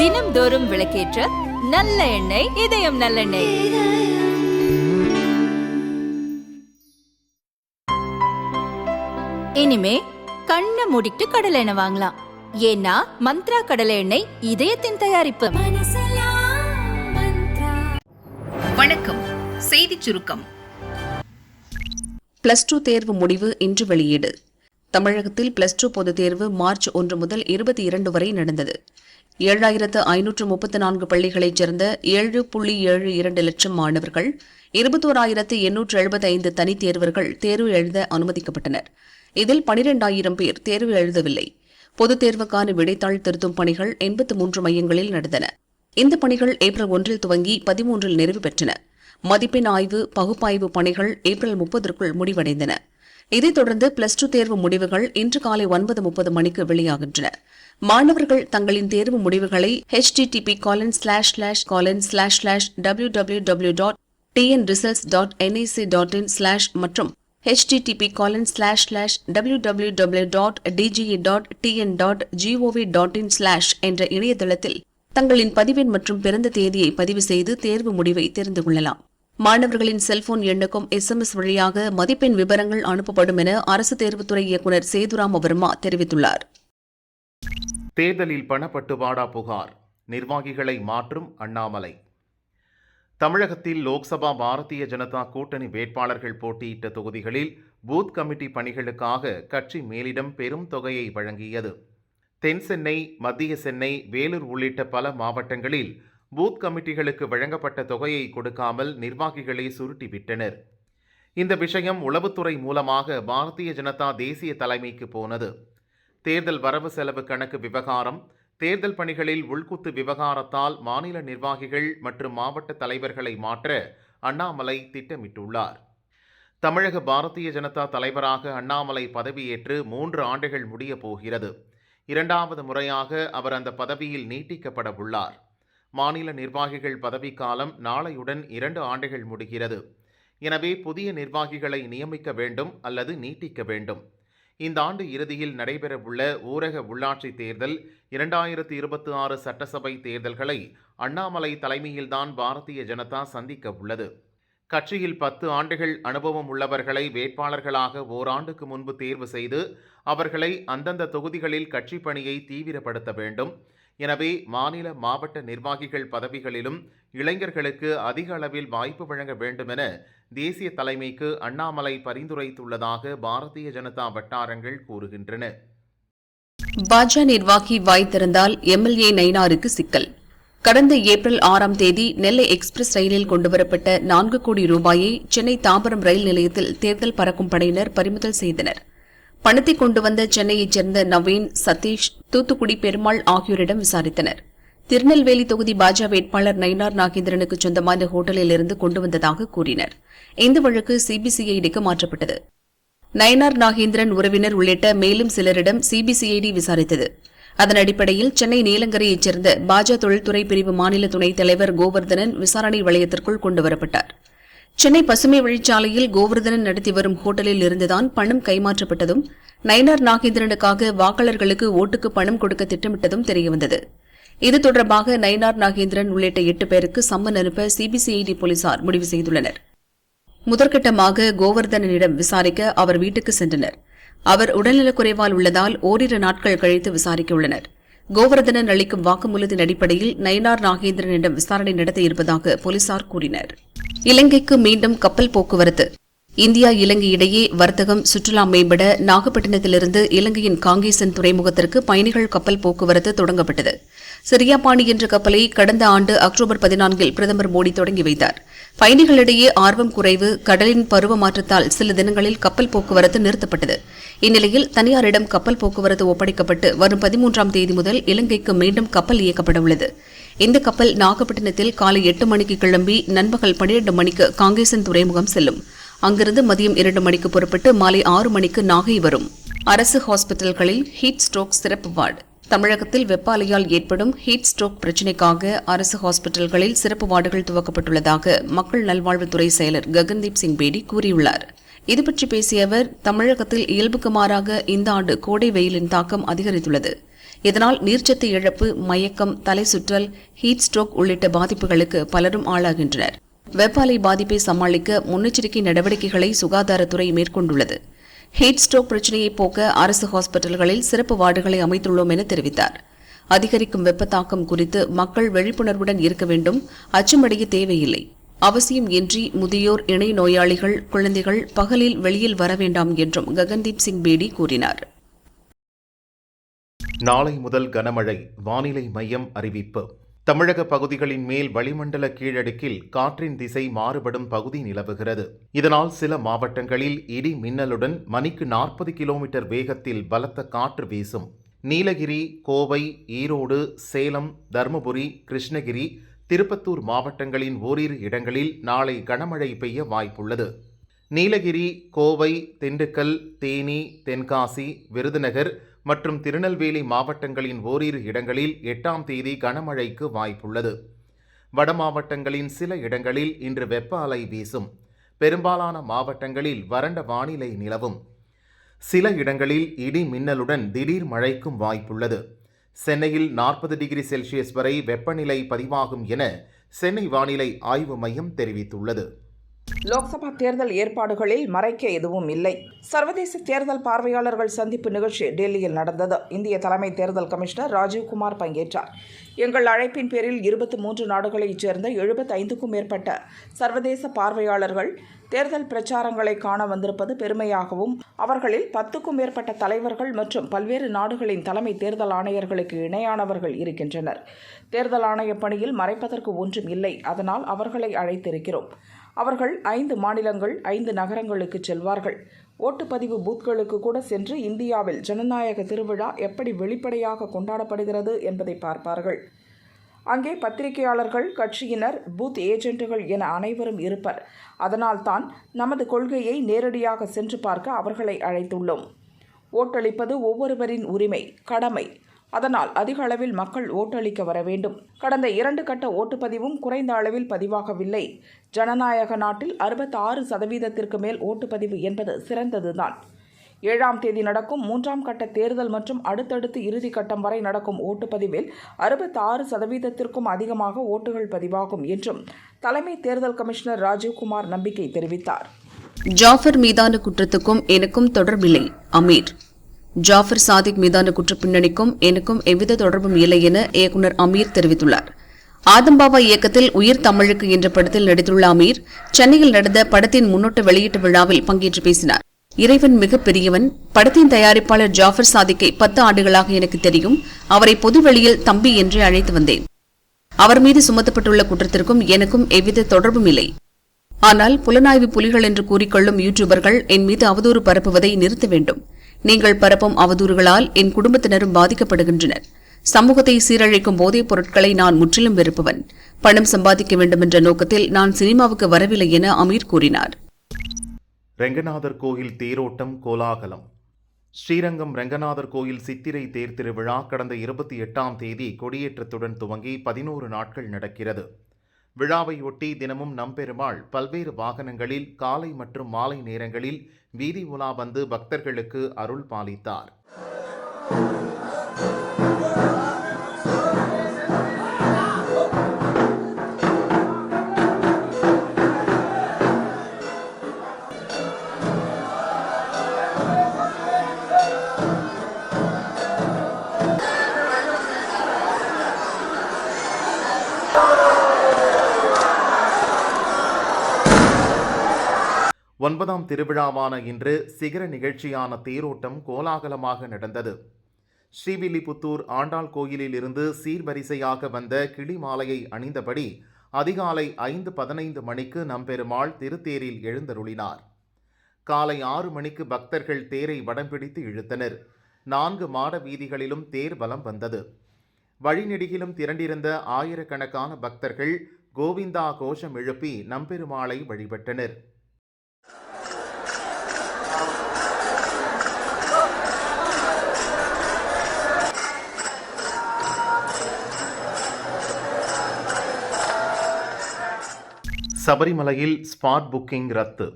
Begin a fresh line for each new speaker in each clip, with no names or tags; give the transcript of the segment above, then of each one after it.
தினம்தோறும் விளக்கேற்ற நல்ல எண்ணெய் இதயம் நல்லெண்ணெய் இனிமே கண்ணை மூடிட்டு கடலை எண்ணெய் வாங்கலாம் ஏன்னா மந்த்ரா கடலை எண்ணெய் இதயத்தின் தயாரிப்பு
வணக்கம் செய்தி சுருக்கம் பிளஸ் டூ தேர்வு முடிவு இன்று வெளியீடு தமிழகத்தில் பிளஸ் டூ பொதுத் தேர்வு மார்ச் ஒன்று முதல் இருபத்தி இரண்டு வரை நடந்தது ஏழாயிரத்து ஐநூற்று முப்பத்தி நான்கு பள்ளிகளைச் சேர்ந்த ஏழு புள்ளி ஏழு இரண்டு லட்சம் மாணவர்கள் இருபத்தோராயிரத்து எண்ணூற்று எழுபத்தி ஐந்து தனித் தேர்வர்கள் தேர்வு எழுத அனுமதிக்கப்பட்டனர் இதில் பனிரெண்டாயிரம் பேர் தேர்வு எழுதவில்லை பொதுத் தேர்வுக்கான விடைத்தாள் திருத்தும் பணிகள் எண்பத்து மூன்று மையங்களில் நடந்தன இந்த பணிகள் ஏப்ரல் ஒன்றில் துவங்கி பதிமூன்றில் நிறைவு பெற்றன மதிப்பெண் ஆய்வு பகுப்பாய்வு பணிகள் ஏப்ரல் முப்பதற்குள் முடிவடைந்தன இதைத் தொடர்ந்து பிளஸ் டூ தேர்வு முடிவுகள் இன்று காலை ஒன்பது முப்பது மணிக்கு வெளியாகின்றன மாணவர்கள் தங்களின் தேர்வு முடிவுகளை HTTP colon slash slash colon slash slash W W W dot TN results dot NIC dot in slash மற்றும் HTTP colon slash slash W W W dot DGE dot TN dot GOV dot in slash என்ற இணையதளத்தில் தங்களின் பதிவெண் மற்றும் பிறந்த தேதியை பதிவு செய்து தேர்வு முடிவை தெரிந்து கொள்ளலாம் மாணவர்களின் செல்போன் எண்ணுக்கும் எஸ்எம்எஸ் வழியாக மதிப்பெண் விவரங்கள் அனுப்பப்படும் என அரசு தேர்வுத்துறை இயக்குநர் சேதுராம வர்மா தெரிவித்துள்ளார்
தேர்தலில் பணப்பட்டுவாடா புகார் நிர்வாகிகளை மாற்றும் அண்ணாமலை தமிழகத்தில் லோக்சபா பாரதிய ஜனதா கூட்டணி வேட்பாளர்கள் போட்டியிட்ட தொகுதிகளில் பூத் கமிட்டி பணிகளுக்காக கட்சி மேலிடம் பெரும் தொகையை வழங்கியது தென் சென்னை மத்திய சென்னை வேலூர் உள்ளிட்ட பல மாவட்டங்களில் பூத் கமிட்டிகளுக்கு வழங்கப்பட்ட தொகையை கொடுக்காமல் நிர்வாகிகளை சுருட்டி விட்டனர் இந்த விஷயம் உளவுத்துறை மூலமாக பாரதிய ஜனதா தேசிய தலைமைக்கு போனது தேர்தல் வரவு செலவு கணக்கு விவகாரம் தேர்தல் பணிகளில் உள்குத்து விவகாரத்தால் மாநில நிர்வாகிகள் மற்றும் மாவட்ட தலைவர்களை மாற்ற அண்ணாமலை திட்டமிட்டுள்ளார் தமிழக பாரதிய ஜனதா தலைவராக அண்ணாமலை பதவியேற்று மூன்று ஆண்டுகள் முடியப் போகிறது இரண்டாவது முறையாக அவர் அந்த பதவியில் நீட்டிக்கப்பட உள்ளார் மாநில நிர்வாகிகள் பதவிக்காலம் நாளையுடன் இரண்டு ஆண்டுகள் முடிகிறது எனவே புதிய நிர்வாகிகளை நியமிக்க வேண்டும் அல்லது நீட்டிக்க வேண்டும் இந்த ஆண்டு இறுதியில் நடைபெறவுள்ள ஊரக உள்ளாட்சி தேர்தல் இரண்டாயிரத்தி இருபத்தி ஆறு சட்டசபை தேர்தல்களை அண்ணாமலை தலைமையில்தான் பாரதிய ஜனதா சந்திக்க உள்ளது கட்சியில் பத்து ஆண்டுகள் அனுபவம் உள்ளவர்களை வேட்பாளர்களாக ஓராண்டுக்கு முன்பு தேர்வு செய்து அவர்களை அந்தந்த தொகுதிகளில் கட்சி பணியை தீவிரப்படுத்த வேண்டும் எனவே மாநில மாவட்ட நிர்வாகிகள் பதவிகளிலும் இளைஞர்களுக்கு அதிக அளவில் வாய்ப்பு வழங்க வேண்டும் என தேசிய தலைமைக்கு அண்ணாமலை பரிந்துரைத்துள்ளதாக பாரதிய ஜனதா வட்டாரங்கள் கூறுகின்றன
பாஜ நிர்வாகி வாய் திறந்தால் எம்எல்ஏ நயினாருக்கு சிக்கல் கடந்த ஏப்ரல் ஆறாம் தேதி நெல்லை எக்ஸ்பிரஸ் ரயிலில் கொண்டுவரப்பட்ட நான்கு கோடி ரூபாயை சென்னை தாம்பரம் ரயில் நிலையத்தில் தேர்தல் பறக்கும் படையினர் பறிமுதல் செய்தனா் பணத்தை கொண்டு வந்த சென்னையைச் சேர்ந்த நவீன் சதீஷ் தூத்துக்குடி பெருமாள் ஆகியோரிடம் விசாரித்தனர் திருநெல்வேலி தொகுதி பாஜக வேட்பாளர் நயினார் நாகேந்திரனுக்கு சொந்தமான ஹோட்டலில் இருந்து கொண்டு வந்ததாக கூறினர் இந்த வழக்கு சிபிசிஐடிக்கு மாற்றப்பட்டது நயனார் நாகேந்திரன் உறவினர் உள்ளிட்ட மேலும் சிலரிடம் சிபிசிஐடி விசாரித்தது அதன் அடிப்படையில் சென்னை நீலங்கரையைச் சேர்ந்த பாஜ தொழில்துறை பிரிவு மாநில துணைத் தலைவர் கோவர்தனன் விசாரணை வளையத்திற்குள் கொண்டுவரப்பட்டாா் சென்னை பசுமை வழிச்சாலையில் கோவர்தனன் நடத்தி வரும் ஹோட்டலில் இருந்துதான் பணம் கைமாற்றப்பட்டதும் நயனார் நாகேந்திரனுக்காக வாக்காளர்களுக்கு ஓட்டுக்கு பணம் கொடுக்க திட்டமிட்டதும் தெரியவந்தது இது தொடர்பாக நயனார் நாகேந்திரன் உள்ளிட்ட எட்டு பேருக்கு சம்மன் அனுப்ப சிபிசிஐடி போலீசார் முடிவு செய்துள்ளனர் முதற்கட்டமாக கோவர்தனனிடம் விசாரிக்க அவர் வீட்டுக்கு சென்றனர் அவர் உடல்நலக்குறைவால் உள்ளதால் ஓரிரு நாட்கள் கழித்து விசாரிக்க உள்ளனர் கோவர்தனன் அளிக்கும் வாக்குமூலத்தின் அடிப்படையில் நயனார் நாகேந்திரனிடம் விசாரணை நடத்த இருப்பதாக போலீசார் கூறினர்
இலங்கைக்கு மீண்டும் கப்பல் போக்குவரத்து இந்தியா இலங்கை இடையே வர்த்தகம் சுற்றுலா மேம்பட நாகப்பட்டினத்திலிருந்து இலங்கையின் காங்கேசன் துறைமுகத்திற்கு பயணிகள் கப்பல் போக்குவரத்து தொடங்கப்பட்டது சிரியாபாணி என்ற கப்பலை கடந்த ஆண்டு அக்டோபர் பதினான்கில் பிரதமர் மோடி தொடங்கி வைத்தார் பயணிகளிடையே ஆர்வம் குறைவு கடலின் பருவ மாற்றத்தால் சில தினங்களில் கப்பல் போக்குவரத்து நிறுத்தப்பட்டது இந்நிலையில் தனியாரிடம் கப்பல் போக்குவரத்து ஒப்படைக்கப்பட்டு வரும் பதிமூன்றாம் தேதி முதல் இலங்கைக்கு மீண்டும் கப்பல் இயக்கப்பட உள்ளது இந்த கப்பல் நாகப்பட்டினத்தில் காலை எட்டு மணிக்கு கிளம்பி நண்பகல் பனிரெண்டு மணிக்கு காங்கேசன் துறைமுகம் செல்லும் அங்கிருந்து மதியம் இரண்டு மணிக்கு புறப்பட்டு மாலை ஆறு மணிக்கு நாகை வரும் அரசு ஹாஸ்பிட்டல்களில் ஹீட் ஸ்ட்ரோக் சிறப்பு வார்டு தமிழகத்தில் வெப்பாலையால் ஏற்படும் ஹீட் ஸ்ட்ரோக் பிரச்சினைக்காக அரசு ஹாஸ்பிட்டல்களில் சிறப்பு வார்டுகள் துவக்கப்பட்டுள்ளதாக மக்கள் நல்வாழ்வுத்துறை செயலர் ககன்தீப் சிங் பேடி கூறியுள்ளார் இதுபற்றி பேசிய அவர் தமிழகத்தில் இயல்புக்கு மாறாக இந்த ஆண்டு கோடை வெயிலின் தாக்கம் அதிகரித்துள்ளது இதனால் நீர்ச்சத்து இழப்பு மயக்கம் தலை சுற்றல் ஹீட் ஸ்ட்ரோக் உள்ளிட்ட பாதிப்புகளுக்கு பலரும் ஆளாகின்றனர் வெப்பாலை பாதிப்பை சமாளிக்க முன்னெச்சரிக்கை நடவடிக்கைகளை சுகாதாரத்துறை மேற்கொண்டுள்ளது ஹீட் ஸ்ட்ரோக் பிரச்சனையை போக்க அரசு ஹாஸ்பிட்டல்களில் சிறப்பு வார்டுகளை அமைத்துள்ளோம் என தெரிவித்தார் அதிகரிக்கும் வெப்பத்தாக்கம் குறித்து மக்கள் விழிப்புணர்வுடன் இருக்க வேண்டும் அச்சமடைய தேவையில்லை அவசியம் இன்றி முதியோர் இணை நோயாளிகள் குழந்தைகள் பகலில் வெளியில் வர வேண்டாம் என்றும் ககன்தீப் சிங் பேடி கூறினார்
நாளை முதல் கனமழை வானிலை மையம் அறிவிப்பு தமிழக பகுதிகளின் மேல் வளிமண்டல கீழடுக்கில் காற்றின் திசை மாறுபடும் பகுதி நிலவுகிறது இதனால் சில மாவட்டங்களில் இடி மின்னலுடன் மணிக்கு நாற்பது கிலோமீட்டர் வேகத்தில் பலத்த காற்று வீசும் நீலகிரி கோவை ஈரோடு சேலம் தருமபுரி கிருஷ்ணகிரி திருப்பத்தூர் மாவட்டங்களின் ஓரிரு இடங்களில் நாளை கனமழை பெய்ய வாய்ப்புள்ளது நீலகிரி கோவை திண்டுக்கல் தேனி தென்காசி விருதுநகர் மற்றும் திருநெல்வேலி மாவட்டங்களின் ஓரிரு இடங்களில் எட்டாம் தேதி கனமழைக்கு வாய்ப்புள்ளது வட மாவட்டங்களின் சில இடங்களில் இன்று வெப்ப அலை வீசும் பெரும்பாலான மாவட்டங்களில் வறண்ட வானிலை நிலவும் சில இடங்களில் இடி மின்னலுடன் திடீர் மழைக்கும் வாய்ப்புள்ளது சென்னையில் நாற்பது டிகிரி செல்சியஸ் வரை வெப்பநிலை பதிவாகும் என சென்னை வானிலை ஆய்வு மையம் தெரிவித்துள்ளது
லோக்சபா தேர்தல் ஏற்பாடுகளில் மறைக்க எதுவும் இல்லை சர்வதேச தேர்தல் பார்வையாளர்கள் சந்திப்பு நிகழ்ச்சி டெல்லியில் நடந்தது இந்திய தலைமை தேர்தல் கமிஷனர் ராஜீவ்குமார் பங்கேற்றார் எங்கள் அழைப்பின் பேரில் இருபத்தி மூன்று நாடுகளைச் சேர்ந்த எழுபத்தைந்துக்கும் மேற்பட்ட சர்வதேச பார்வையாளர்கள் தேர்தல் பிரச்சாரங்களை காண வந்திருப்பது பெருமையாகவும் அவர்களில் பத்துக்கும் மேற்பட்ட தலைவர்கள் மற்றும் பல்வேறு நாடுகளின் தலைமை தேர்தல் ஆணையர்களுக்கு இணையானவர்கள் இருக்கின்றனர் தேர்தல் ஆணைய பணியில் மறைப்பதற்கு ஒன்றும் இல்லை அதனால் அவர்களை அழைத்திருக்கிறோம் அவர்கள் ஐந்து மாநிலங்கள் ஐந்து நகரங்களுக்கு செல்வார்கள் ஓட்டுப்பதிவு பூத்களுக்கு கூட சென்று இந்தியாவில் ஜனநாயக திருவிழா எப்படி வெளிப்படையாக கொண்டாடப்படுகிறது என்பதை பார்ப்பார்கள் அங்கே பத்திரிகையாளர்கள் கட்சியினர் பூத் ஏஜென்ட்டுகள் என அனைவரும் இருப்பர் அதனால்தான் நமது கொள்கையை நேரடியாக சென்று பார்க்க அவர்களை அழைத்துள்ளோம் ஓட்டளிப்பது ஒவ்வொருவரின் உரிமை கடமை அதனால் அதிக அளவில் மக்கள் ஓட்டளிக்க வர வேண்டும் கடந்த இரண்டு கட்ட ஓட்டுப்பதிவும் குறைந்த அளவில் பதிவாகவில்லை ஜனநாயக நாட்டில் அறுபத்தாறு சதவீதத்திற்கு மேல் ஓட்டுப்பதிவு என்பது சிறந்ததுதான் ஏழாம் தேதி நடக்கும் மூன்றாம் கட்ட தேர்தல் மற்றும் அடுத்தடுத்து இறுதி கட்டம் வரை நடக்கும் ஓட்டுப்பதிவில் அறுபத்தாறு சதவீதத்திற்கும் அதிகமாக ஓட்டுகள் பதிவாகும் என்றும் தலைமை தேர்தல் கமிஷனர் ராஜீவ்குமார் நம்பிக்கை தெரிவித்தார்
ஜாஃபர் மீதான குற்றத்துக்கும் எனக்கும் தொடர்பில்லை அமீர் ஜாஃபர் சாதிக் மீதான குற்றப்பின்னணிக்கும் எனக்கும் எவ்வித தொடர்பும் இல்லை என இயக்குநர் அமீர் தெரிவித்துள்ளார் ஆதம்பாவா இயக்கத்தில் உயிர் தமிழுக்கு என்ற படத்தில் நடித்துள்ள அமீர் சென்னையில் நடந்த படத்தின் முன்னோட்ட வெளியீட்டு விழாவில் பங்கேற்று பேசினார் இறைவன் மிக பெரியவன் படத்தின் தயாரிப்பாளர் ஜாஃபர் சாதிக்கை பத்து ஆண்டுகளாக எனக்கு தெரியும் அவரை பொதுவெளியில் தம்பி என்றே அழைத்து வந்தேன் அவர் மீது சுமத்தப்பட்டுள்ள குற்றத்திற்கும் எனக்கும் எவ்வித தொடர்பும் இல்லை ஆனால் புலனாய்வு புலிகள் என்று கூறிக்கொள்ளும் யூடியூபர்கள் என் மீது அவதூறு பரப்புவதை நிறுத்த வேண்டும் நீங்கள் பரப்பும் அவதூறுகளால் என் குடும்பத்தினரும் பாதிக்கப்படுகின்றனர் சமூகத்தை சீரழிக்கும் போதைப் பொருட்களை நான் முற்றிலும் வெறுப்பவன் பணம் சம்பாதிக்க வேண்டும் என்ற நோக்கத்தில் நான் சினிமாவுக்கு வரவில்லை என அமீர் கூறினார்
ரெங்கநாதர் கோயில் தேரோட்டம் கோலாகலம் ஸ்ரீரங்கம் ரெங்கநாதர் கோயில் சித்திரை தேர் திருவிழா கடந்த இருபத்தி எட்டாம் தேதி கொடியேற்றத்துடன் துவங்கி பதினோரு நாட்கள் நடக்கிறது விழாவையொட்டி தினமும் நம்பெருமாள் பல்வேறு வாகனங்களில் காலை மற்றும் மாலை நேரங்களில் வீதி உலா வந்து பக்தர்களுக்கு அருள் பாலித்தார்
ஐம்பதாம் திருவிழாவான இன்று சிகர நிகழ்ச்சியான தேரோட்டம் கோலாகலமாக நடந்தது ஸ்ரீவில்லிபுத்தூர் ஆண்டாள் கோயிலில் இருந்து சீர்வரிசையாக வந்த கிளி மாலையை அணிந்தபடி அதிகாலை ஐந்து பதினைந்து மணிக்கு நம்பெருமாள் திருத்தேரில் எழுந்தருளினார் காலை ஆறு மணிக்கு பக்தர்கள் தேரை வடம் பிடித்து இழுத்தனர் நான்கு மாட வீதிகளிலும் தேர் பலம் வந்தது வழிநெடுகிலும் திரண்டிருந்த ஆயிரக்கணக்கான பக்தர்கள் கோவிந்தா கோஷம் எழுப்பி நம்பெருமாளை வழிபட்டனர்
சபரிமலையில் ஸ்பாட் புக்கிங் ரத்து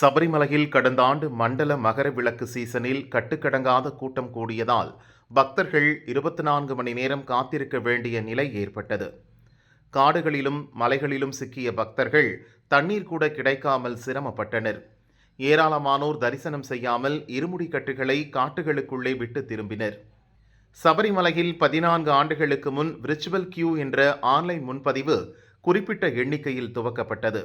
சபரிமலையில் கடந்த ஆண்டு மண்டல மகர விளக்கு சீசனில் கட்டுக்கடங்காத கூட்டம் கூடியதால் பக்தர்கள் இருபத்தி நான்கு மணி நேரம் காத்திருக்க வேண்டிய நிலை ஏற்பட்டது காடுகளிலும் மலைகளிலும் சிக்கிய பக்தர்கள் தண்ணீர் கூட கிடைக்காமல் சிரமப்பட்டனர் ஏராளமானோர் தரிசனம் செய்யாமல் இருமுடி கட்டுகளை காட்டுகளுக்குள்ளே விட்டு திரும்பினர் சபரிமலையில் பதினான்கு ஆண்டுகளுக்கு முன் விர்ச்சுவல் கியூ என்ற ஆன்லைன் முன்பதிவு குறிப்பிட்ட எண்ணிக்கையில் துவக்கப்பட்டது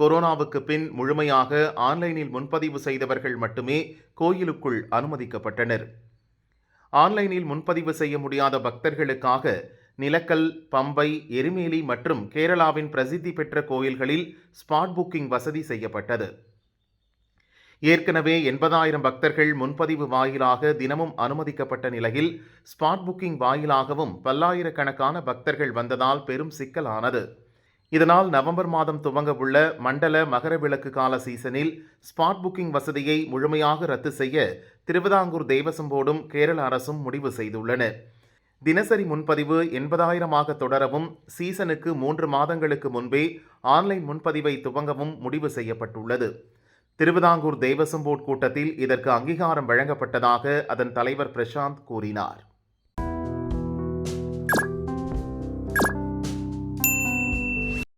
கொரோனாவுக்கு பின் முழுமையாக ஆன்லைனில் முன்பதிவு செய்தவர்கள் மட்டுமே கோயிலுக்குள் அனுமதிக்கப்பட்டனர் ஆன்லைனில் முன்பதிவு செய்ய முடியாத பக்தர்களுக்காக நிலக்கல் பம்பை எரிமேலி மற்றும் கேரளாவின் பிரசித்தி பெற்ற கோயில்களில் ஸ்பாட் புக்கிங் வசதி செய்யப்பட்டது ஏற்கனவே எண்பதாயிரம் பக்தர்கள் முன்பதிவு வாயிலாக தினமும் அனுமதிக்கப்பட்ட நிலையில் ஸ்பாட் புக்கிங் வாயிலாகவும் பல்லாயிரக்கணக்கான பக்தர்கள் வந்ததால் பெரும் சிக்கலானது இதனால் நவம்பர் மாதம் துவங்க உள்ள மண்டல மகர விளக்கு கால சீசனில் ஸ்பாட் புக்கிங் வசதியை முழுமையாக ரத்து செய்ய திருவிதாங்கூர் தேவசம் போர்டும் கேரள அரசும் முடிவு செய்துள்ளன தினசரி முன்பதிவு எண்பதாயிரமாக தொடரவும் சீசனுக்கு மூன்று மாதங்களுக்கு முன்பே ஆன்லைன் முன்பதிவை துவங்கவும் முடிவு செய்யப்பட்டுள்ளது திருவிதாங்கூர் தேவசம் போர்ட் கூட்டத்தில் இதற்கு அங்கீகாரம் வழங்கப்பட்டதாக அதன் தலைவர் பிரசாந்த் கூறினார்